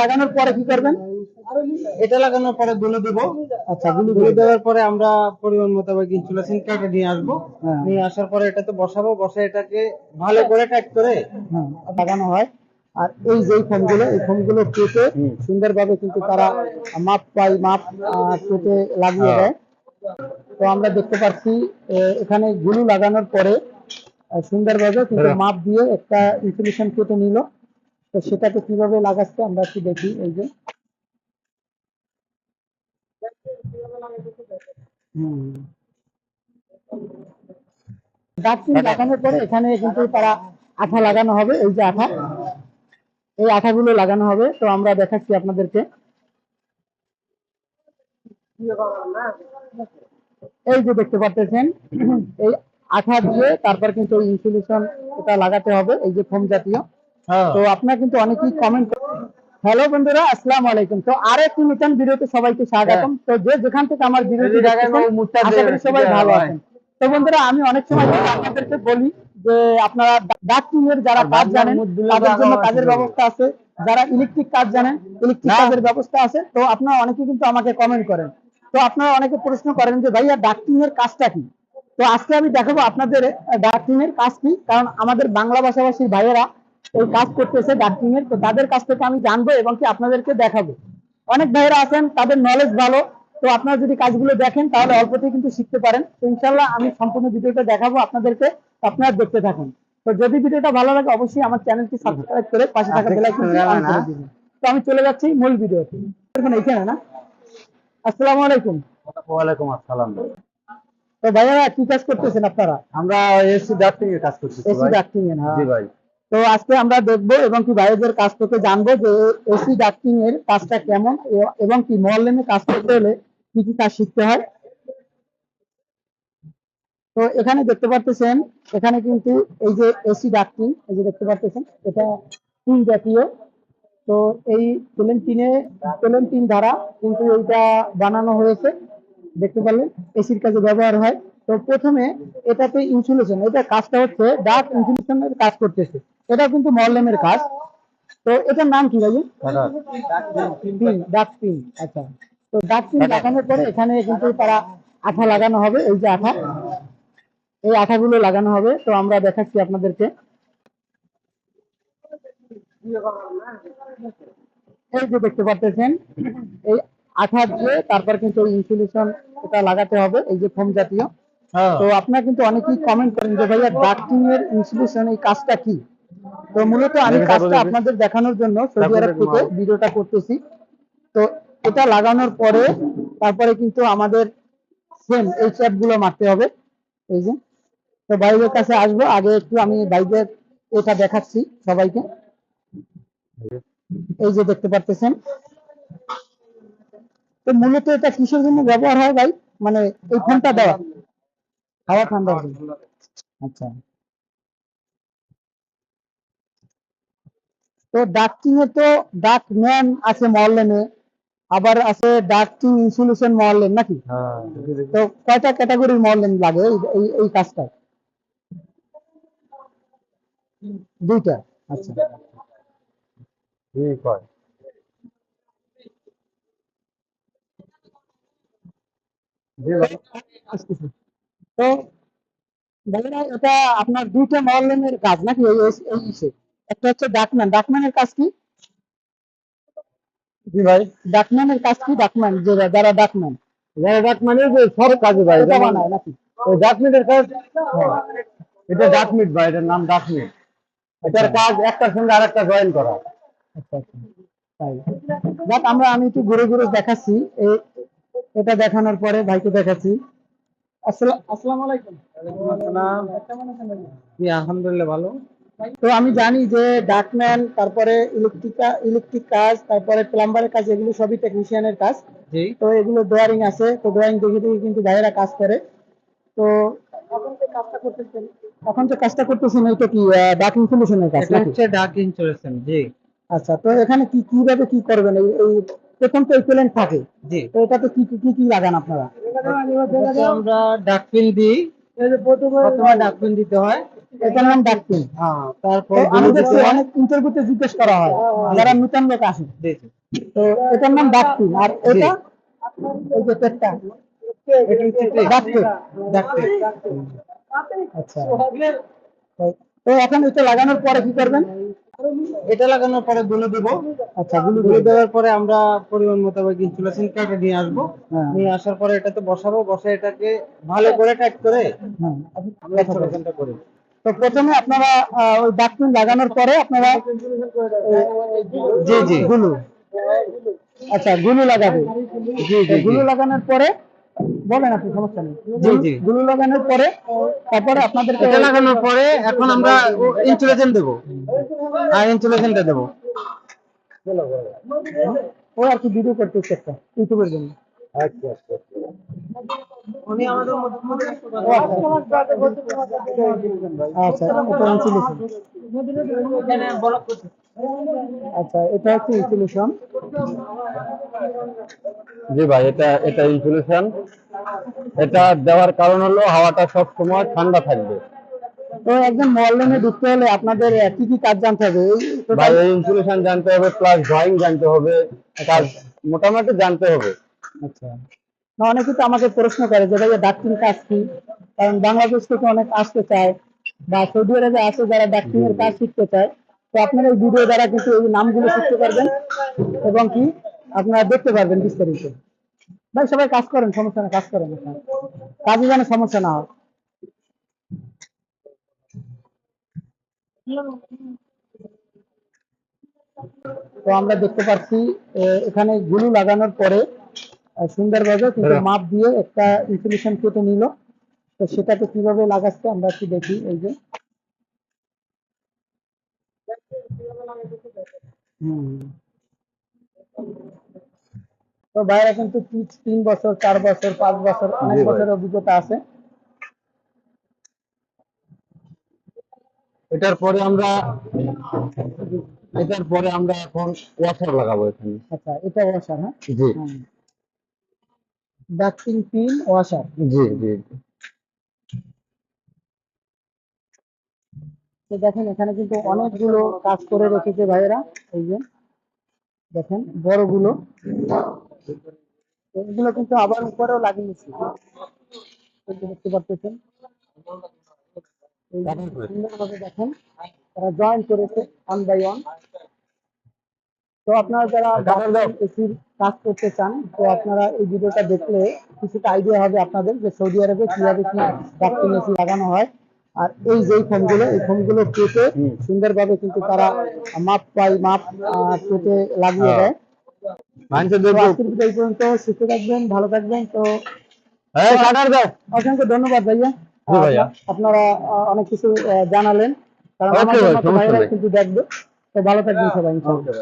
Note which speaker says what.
Speaker 1: লাগানোর পরে কি করবেন?
Speaker 2: এটা লাগানোর পরে দুলে দেবো।
Speaker 1: আচ্ছা গুলি
Speaker 2: দুলে দেওয়ার পরে আমরা পরিমাণ মোতাবেক ইনসুলেশন কেটে নিয়ে আসব।
Speaker 1: হ্যাঁ।
Speaker 2: নিয়ে আসার পরে এটাতে বসাবো বসে এটাকে ভালো করে টাইট করে
Speaker 1: হ্যাঁ লাগানো হয়। আর এই যে ফোনগুলো এই ফোনগুলো কেটে সুন্দরভাবে কিন্তু তারা মাপ পাই মাপ কেটে লাগিয়ে দেয়। তো আমরা দেখতে পাচ্ছি এখানে গুলু লাগানোর পরে আহ, সুন্দরভাবে কিন্তু মাপ দিয়ে একটা ইনসুলেশন কেটে নিল। তো সেটাকে কীভাবে লাগাচ্ছে আমরা একটু দেখি এই যে। হুম। ডাকটিন লাগানোর পরে এখানে কিন্তু তারা আঠা লাগানো হবে এই যে আঠা। এই আঠাগুলো লাগানো হবে তো আমরা দেখাচ্ছি আপনাদেরকে। এই যে দেখতে পাচ্ছেন এই আঠা দিয়ে তারপর কিন্তু ইনসুলেশন এটা লাগাতে হবে এই যে ফোম জাতীয়।
Speaker 2: হ্যাঁ
Speaker 1: তো আপনারা কিন্তু অনেকেই কমেন্ট হ্যালো বন্ধুরা আসসালামু আলাইকুম। তো আর একটি নতুন ভিডিওতে সবাইকে স্বাগতম। তো যে যেখান থেকে আমার ভিডিওটি করি সবাই ভালো আছেন। তো বন্ধুরা আমি অনেক সময় আপনাদেরকে বলি যে আপনারা ডাক্টিং এর যারা কাজ জানেন তাদের জন্য কাজের ব্যবস্থা আছে। যারা ইলেকট্রিক কাজ জানেন ইলেকট্রিক কাজের ব্যবস্থা আছে। তো আপনারা অনেকে কিন্তু আমাকে কমেন্ট করেন। তো আপনারা অনেকে প্রশ্ন করেন যে ভাইয়া ডাক্টিং এর কাজটা কি? তো আজকে আমি দেখাবো আপনাদের ডাক্টিং এর কাজ কি? কারণ আমাদের বাংলা ভাষাভাষীর ভাইয়েরা কাজ করতেছে ডাক্টিং এর তো তাদের কাছ থেকে আমি জানব এবং কি আপনাদেরকে দেখাবো। অনেক ভাইয়েরা আছেন তাদের নলেজ ভালো তো আপনারা যদি কাজগুলো দেখেন তাহলে অল্পতেই কিন্তু শিখতে পারেন। তো ইনশাল্লাহ আমি সম্পূর্ণ ভিডিওটা দেখাবো আপনাদেরকে আপনারা দেখতে থাকুন। তো যদি ভিডিওটা ভালো লাগে অবশ্যই আমার চ্যানেলটি সাবস্ক্রাইব করে পাশে থাকা বেল আইকনটি অন করে দিবেন। তো আমি চলে যাচ্ছি মূল ভিডিওতে। এখন এইখানে না? আসসালামু আলাইকুম।
Speaker 2: ওয়ালাইকুম আসসালাম।
Speaker 1: তো ভাইয়ারা কি কাজ করতেছেন আপনারা?
Speaker 2: আমরা এসি ডাক্টিং এর কাজ করতেছি
Speaker 1: এসি। ডাক্টিং এর হ্যাঁ
Speaker 2: জি ভাই।
Speaker 1: তো আজকে আমরা দেখব এবং কি ভাইদের কাছ থেকে জানব যে এসি ডাক্টিং এর কাজটা কেমন এবং কি মহল্লেনে কাজ করতে হলে কি কি কাজ শিখতে হয়। তো এখানে দেখতে পাচ্ছেন এখানে কিন্তু এই যে এসি ডাক্টিং এই যে দেখতে পাচ্ছেন এটা টিন জাতীয়। তো এই প্লেন টিনে প্লেন টিন দ্বারা কিন্তু এইটা বানানো হয়েছে। দেখতে পারলেন এসির কাজে ব্যবহার হয়। তো প্রথমে এটাতে ইনসুলেশন এটা কাজটা হচ্ছে ডাক ইনসুলেশনের কাজ করতেছে। এটা কিন্তু মললেমের কাজ। তো এটার নাম কি ভাই? পিন ডাক পিন আচ্ছা। তো ডাক পিন লাগানোর পরে এখানে কিন্তু তারা আঠা লাগানো হবে এই যে আঠা। এই আঠাগুলো লাগানো হবে। তো আমরা দেখাচ্ছি আপনাদেরকে। এই যে দেখতে পাচ্ছেন এই আঠা দিয়ে তারপর কিন্তু ইনসুলেশন এটা লাগাতে হবে এই যে ফোম জাতীয়। তো আপনারা কিন্তু অনেকেই কমেন্ট করেন যে ভাইয়া ডাক্টিং এর ইনস্টিটিউশন এই কাজটা কি? তো মূলত আমি কাজটা আপনাদের দেখানোর জন্য সৌদি আরব থেকে ভিডিওটা করতেছি। তো এটা লাগানোর পরে তারপরে কিন্তু আমাদের সেম এই চ্যাপগুলো মারতে হবে। এই যে তো বাইরের কাছে আসব। আগে একটু আমি বাইরের এটা দেখাচ্ছি সবাইকে। এই যে দেখতে পারতেছেন। তো মূলত এটা কিসের জন্য ব্যবহার হয় ভাই? মানে এই ফোনটা দেওয়া। হাওয়া ঠান্ডা হবে আচ্ছা। তো ডাকটিং এ তো ডাক ম্যান আছে মহল্লেনে আবার আছে ডাকটিং ইনসুলেশন মহল্লেন নাকি?
Speaker 2: হ্যাঁ
Speaker 1: তো কয়টা ক্যাটাগরির মহল্লেন লাগে এই এই কাজটা দুইটা আচ্ছা।
Speaker 2: ঠিক হয়
Speaker 1: আসতেছে। তো এটা আপনার দুইটা মহল্লেনের কাজ নাকি? এই একটা হচ্ছে ডাকম্যান ডাকম্যানের কাজ কি?
Speaker 2: জি ভাই।
Speaker 1: ডাকম্যানের কাজ কি? ডাকম্যান যারা ডাকম্যান
Speaker 2: যারা ডাক মানে যে সব কাজে ভাই
Speaker 1: এটা বানায় নাকি?
Speaker 2: ওই ডাকমিটের কাজ এটা ডাকমিট ভাই এটার নাম ডাকমিট এটার কাজ একটার সঙ্গে আরেকটা জয়েন করা।
Speaker 1: আচ্ছা আচ্ছা। আমরা আমি একটু ঘুরে ঘুরে দেখাচ্ছি। এটা দেখানোর পরে ভাইকে দেখাচ্ছি। আসসালাম আসসালামু। আলাইকুম কেমন
Speaker 2: জি আলহামদুলিল্লাহ ভালো।
Speaker 1: তো আমি জানি যে ডাকম্যান তারপরে ইলেকট্রিকা ইলেকট্রিক কাজ তারপরে প্লাম্বারের কাজ এগুলো সবই টেকনিশিয়ানের কাজ।
Speaker 2: জি।
Speaker 1: তো এগুলো ড্রয়িং আছে তো ড্রয়িং দেখে দেখে কিন্তু ভাইয়েরা কাজ করে। তো এখন যে কাজটা করতেছেন? এখন যে কাজটা করতেছেন এটা কি ডাক ইনফরমেশনের কাজ
Speaker 2: এটা হচ্ছে ডাক জি।
Speaker 1: আচ্ছা তো এখানে কি কীভাবে কি করবেন? এই প্রথম তো থাকে।
Speaker 2: জি।
Speaker 1: তো এটাতে কি কি কি কি লাগান আপনারা?
Speaker 2: আমরা ডাকপিন দিই। প্রথমে ডাকপিন দিতে হয়।
Speaker 1: এটার নাম ডাকপিন
Speaker 2: হ্যাঁ তারপর
Speaker 1: তো আমি দেখছি অনেক ইন্টারভিউতে জিজ্ঞেস করা হয়। যারা নূতন লোক আসে তো এটার নাম ডাকপিন আর এটা? এই যে পেটটা। আচ্ছা। তো এখন এটা লাগানোর পরে কি করবেন?
Speaker 2: এটা লাগানোর পরে গুলো দিব।
Speaker 1: আচ্ছা গুলো
Speaker 2: গুলো দেওয়ার পরে আমরা পরিমাণ মোতাবেক ইনসুলেশন কার্ডে নিয়ে আসব।
Speaker 1: হ্যাঁ।
Speaker 2: নিয়ে আসার পরে এটাতে বসাবো বসে এটাকে ভালো করে টাইট করে
Speaker 1: হ্যাঁ।
Speaker 2: আমরা ইনসুলেশনটা করি
Speaker 1: তো প্রথমে আপনারা ওই ডাকপিন লাগানোর পরে আপনারা
Speaker 2: জি জি।
Speaker 1: গুলু। আচ্ছা গুলো লাগাবে।
Speaker 2: জি জি
Speaker 1: গুলু লাগানোর পরে বলেন আপনি সমস্যা নেই।
Speaker 2: জি, জি।
Speaker 1: গুলু লাগানোর পরে তারপরে আপনাদেরকে
Speaker 2: এটা লাগানোর পরে এখন আমরা ইনসুলেশন দেবো। আর ইনসুলেশনটা দেবো।
Speaker 1: ও আর কি ভিডিও করতেছে একটা ইউটিউবের জন্য।
Speaker 2: উনি আমাদের মধ্যে
Speaker 1: ও আচ্ছা। আচ্ছা এটা ইনসুলেশন আচ্ছা এটা হচ্ছে ইনসুলেশন
Speaker 3: জি ভাই এটা এটা ইনসুলেশন এটা দেওয়ার কারণ হলো হাওয়াটা সব সময় ঠান্ডা থাকবে।
Speaker 1: তো একজন ঢুকতে হলে আপনাদের কি কি কাজ জানতে হবে?
Speaker 3: ভাই ইনসুলেশন জানতে হবে প্লাস ড্রয়িং জানতে হবে কাজ মোটামুটি জানতে হবে।
Speaker 1: আচ্ছা। অনেকে তো আমাকে প্রশ্ন করে যে কাজ কি? কারণ বাংলাদেশ থেকে অনেক আসতে চায় বা সৌদি আরবে আসে যারা এর কাজ শিখতে চায়। তো আপনারা এই ভিডিও দ্বারা কিন্তু এই নামগুলো শিখতে পারবেন এবং কি আপনারা দেখতে পারবেন বিস্তারিত। ভাই সবাই কাজ করেন সমস্যা না কাজ করেন। কাজে যেন সমস্যা না হয়। তো আমরা দেখতে পাচ্ছি এখানে গুলু লাগানোর পরে সুন্দরভাবে কিন্তু মাপ দিয়ে একটা ইনসুলেশন কেটে নিল। তো সেটাকে কীভাবে লাগাচ্ছে আমরা একটু দেখি এই যে। তো ভাইরা কিন্তু তিন বছর চার বছর পাঁচ বছর অনেক বছর অভিজ্ঞতা আছে।
Speaker 3: এটার পরে আমরা এটার পরে আমরা এখন ওয়াশার লাগাবো এখানে।
Speaker 1: আচ্ছা এটা ওয়াশার হ্যাঁ?
Speaker 3: জি।
Speaker 1: ডাক্টিং পিন ওয়াশার
Speaker 3: জি জি।
Speaker 1: তো দেখেন এখানে কিন্তু অনেকগুলো কাজ করে রেখেছে ভাইয়েরা এই যে। দেখেন বড়গুলো। এগুলো কিন্তু আবার উপরেও লাগিয়েছে দেখতে যে সুন্দরভাবে দেখেন তারা জয়েন করেছে ওয়ান বাই ওয়ান তো আপনারা যারা এসির কাজ করতে চান তো আপনারা এই ভিডিওটা দেখলে কিছুটা আইডিয়া হবে আপনাদের যে সৌদি আরবে কীভাবে কি ডাক্তার এসি লাগানো হয়। আর এই যেই ফোনগুলো এই ফোনগুলো কেটে সুন্দরভাবে কিন্তু তারা মাপ পাই মাপ কেটে লাগিয়ে দেয়। ভিডিও এই পর্যন্ত। সুস্থ থাকবেন ভালো থাকবেন। তো
Speaker 3: দাও।
Speaker 1: অসংখ্য ধন্যবাদ ভাইয়া। আপনারা অনেক কিছু জানালেন। কারণ
Speaker 3: আমার
Speaker 1: কিন্তু দেখবে। তো ভালো থাকবেন সবাই ইনশাআল্লাহ